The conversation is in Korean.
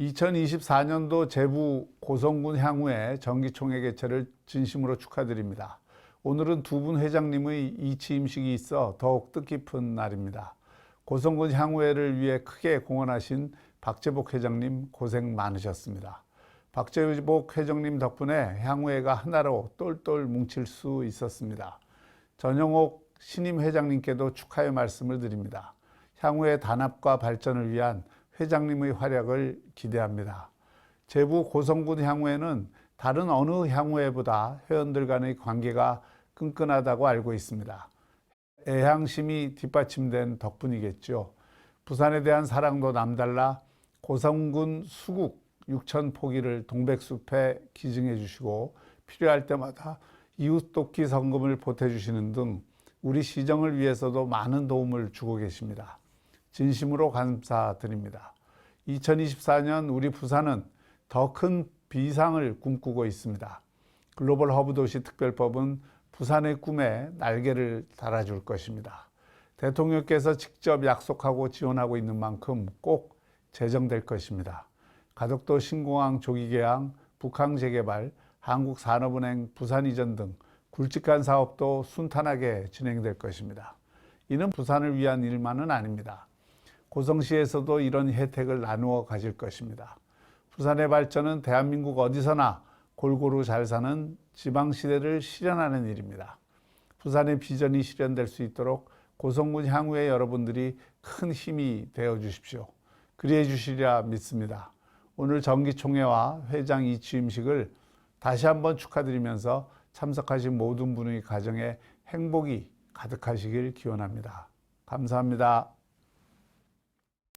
2024년도 제부 고성군 향후의 정기총회 개최를 진심으로 축하드립니다. 오늘은 두 분 회장님의 이취임식이 있어 더욱 뜻깊은 날입니다. 고성군 향후회를 위해 크게 공헌하신 박재복 회장님 고생 많으셨습니다. 박재복 회장님 덕분에 향후회가 하나로 똘똘 뭉칠 수 있었습니다. 전영옥 신임 회장님께도 축하의 말씀을 드립니다. 향후의 단합과 발전을 위한 회장님의 활약을 기대합니다. 제부 고성군 향후회는 다른 어느 향후회보다 회원들 간의 관계가 끈끈하다고 알고 있습니다. 애향심이 뒷받침된 덕분이겠죠. 부산에 대한 사랑도 남달라 고성군 수국 6천 포기를 동백숲에 기증해 주시고 필요할 때마다 이웃 돕기 성금을 보태 주시는 등 우리 시정을 위해서도 많은 도움을 주고 계십니다. 진심으로 감사드립니다. 2024년 우리 부산은 더 큰 비상을 꿈꾸고 있습니다. 글로벌 허브 도시 특별법은 부산의 꿈에 날개를 달아줄 것입니다. 대통령께서 직접 약속하고 지원하고 있는 만큼 꼭 제정될 것입니다. 가덕도 신공항 조기 개항, 북항 재개발, 한국산업은행 부산 이전 등 굵직한 사업도 순탄하게 진행될 것입니다. 이는 부산을 위한 일만은 아닙니다. 고성시에서도 이런 혜택을 나누어 가질 것입니다. 부산의 발전은 대한민국 어디서나 골고루 잘 사는 지방시대를 실현하는 일입니다. 부산의 비전이 실현될 수 있도록 고성군 향후의 여러분들이 큰 힘이 되어 주십시오. 그리해 주시리라 믿습니다. 오늘 정기총회와 회장 이취임식을 다시 한번 축하드리면서 참석하신 모든 분의 가정에 행복이 가득하시길 기원합니다. 감사합니다.